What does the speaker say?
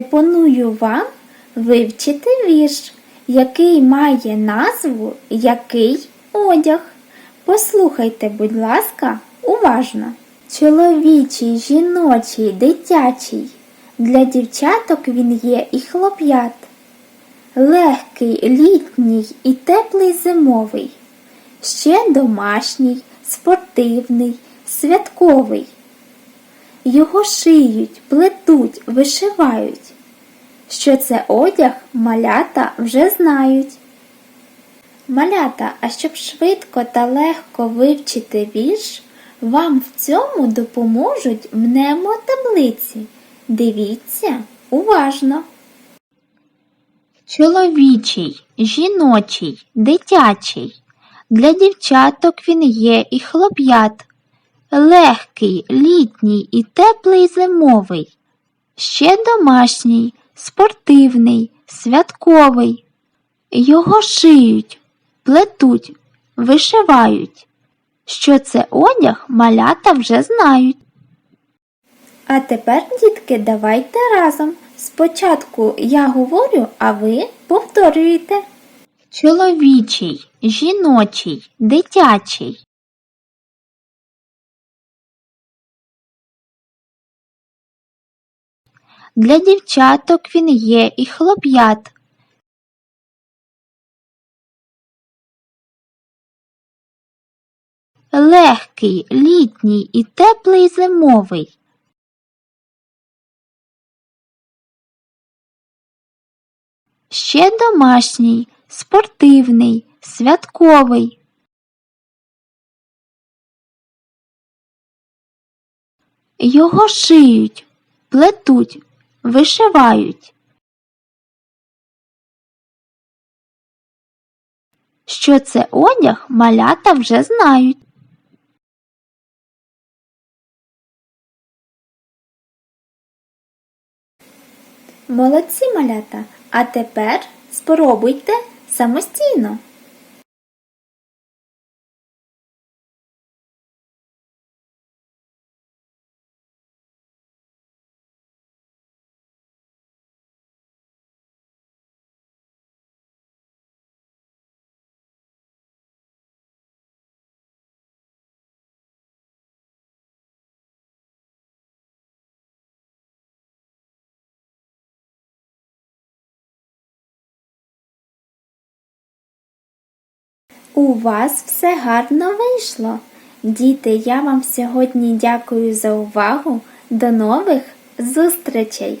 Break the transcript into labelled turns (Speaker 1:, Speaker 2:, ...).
Speaker 1: Пропоную вам вивчити вірш, який має назву Який одяг. Послухайте, будь ласка, уважно. Чоловічий, жіночий, дитячий. Для дівчаток він є і хлоп'ят. Легкий, літній і теплий зимовий. Ще домашній, спортивний, святковий. Його шиють, плетуть, вишивають. Що це одяг, малята вже знають. Малята, а щоб швидко та легко вивчити вірш, вам в цьому допоможуть мнемотаблиці. Дивіться уважно. Чоловічий, жіночий, дитячий. Для дівчаток він є і хлоп'ят. Легкий, літній і теплий зимовий. Ще домашній, спортивний, святковий. Його шиють, плетуть, вишивають. Що це одяг, малята вже знають. А тепер, дітки, давайте разом. Спочатку я говорю, а ви повторюєте. Чоловічий, жіночий, дитячий. Для дівчаток він є і хлоп'ят. Легкий, літній і теплий зимовий. Ще домашній, спортивний, святковий. Його шиють, плетуть, вишивають. Що це одяг, малята вже знають. Молодці малята, а тепер спробуйте самостійно. У вас все гарно вийшло. Діти, я вам сьогодні дякую за увагу. До нових зустрічей!